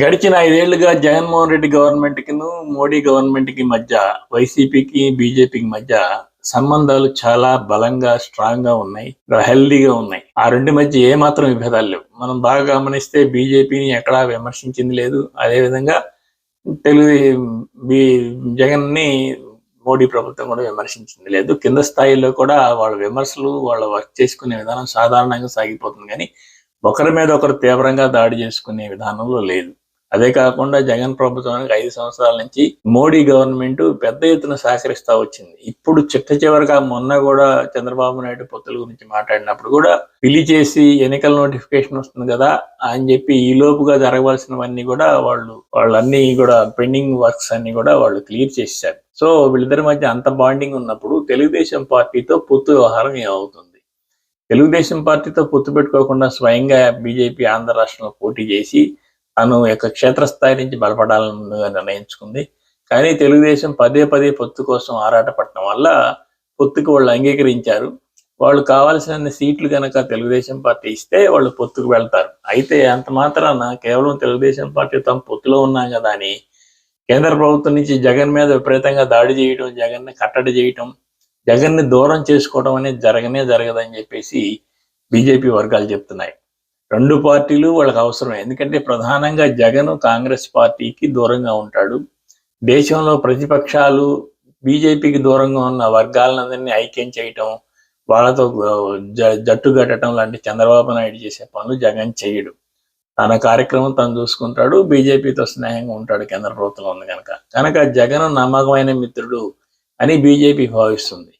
గడిచిన ఐదేళ్ళుగా జగన్మోహన్ రెడ్డి గవర్నమెంట్కి మోడీ గవర్నమెంట్కి మధ్య వైసీపీకి బీజేపీకి మధ్య సంబంధాలు చాలా బలంగా స్ట్రాంగ్గా ఉన్నాయి హెల్దీగా ఉన్నాయి. ఆ రెండు మధ్య ఏ మాత్రం విభేదాలు లేవు. మనం బాగా గమనిస్తే బీజేపీని ఎక్కడా విమర్శించింది లేదు. అదే విధంగా తెలుగు బీ జగన్ని మోడీ ప్రభుత్వం కూడా విమర్శించింది లేదు. కింద స్థాయిలో కూడా వాళ్ళ విమర్శలు వాళ్ళ వర్క్ చేసుకునే విధానం సాధారణంగా సాగిపోతుంది. కానీ ఒకరి మీద ఒకరు తీవ్రంగా దాడి చేసుకునే విధానంలో లేదు. అదే కాకుండా జగన్ ప్రభుత్వానికి ఐదు సంవత్సరాల నుంచి మోడీ గవర్నమెంట్ పెద్ద ఎత్తున సహకరిస్తా వచ్చింది. ఇప్పుడు చిట్ట చివరిగా మొన్న కూడా చంద్రబాబు నాయుడు పొత్తుల గురించి మాట్లాడినప్పుడు కూడా పిలిచేసి ఎన్నికల నోటిఫికేషన్ వస్తుంది కదా అని చెప్పి ఈ లోపుగా జరగవలసినవన్నీ కూడా వాళ్ళు వాళ్ళన్నీ కూడా పెండింగ్ వర్క్స్ అన్ని కూడా వాళ్ళు క్లియర్ చేశారు సో వీళ్ళిద్దరి మధ్య అంత బాండింగ్ ఉన్నప్పుడు తెలుగుదేశం పార్టీతో పొత్తు వ్యవహారం ఏమవుతుంది? తెలుగుదేశం పార్టీతో పొత్తు పెట్టుకోకుండా స్వయంగా బీజేపీ ఆంధ్ర రాష్ట్రంలో పోటీ చేసి తను యొక్క క్షేత్రస్థాయి నుంచి బలపడాలని ముందుగా నిర్ణయించుకుంది. కానీ తెలుగుదేశం పదే పదే పొత్తు కోసం ఆరాటపడటం వల్ల పొత్తుకు వాళ్ళు అంగీకరించారు. వాళ్ళు కావాల్సిన సీట్లు కనుక తెలుగుదేశం పార్టీ ఇస్తే వాళ్ళు పొత్తుకు వెళ్తారు. అయితే అంత మాత్రాన కేవలం తెలుగుదేశం పార్టీ తమ పొత్తులో ఉన్నాం కదా అని కేంద్ర ప్రభుత్వం నుంచి జగన్ మీద విపరీతంగా దాడి చేయడం జగన్ని కట్టడి చేయటం జగన్ని దూరం చేసుకోవడం అనేది జరగనే జరగదని చెప్పేసి బీజేపీ వర్గాలు చెప్తున్నాయి. రెండు పార్టీలు వాళ్ళకి అవసరం ఎందుకంటే ప్రధానంగా జగన్ కాంగ్రెస్ పార్టీకి దూరంగా ఉంటాడు. దేశంలో ప్రతిపక్షాలు బీజేపీకి దూరంగా ఉన్న వర్గాలందరినీ ఐక్యం చేయటం వాళ్ళతో జ- జట్టు కట్టడం లాంటి చంద్రబాబు నాయుడు చేసే పనులు జగన్ చేయడు. తన కార్యక్రమం తను చూసుకుంటాడు. బీజేపీతో స్నేహంగా ఉంటాడు కేంద్ర ప్రభుత్వం ఉంది కనుక. కనుక జగన్ నమ్మకమైన మిత్రుడు అని బీజేపీ భావిస్తుంది.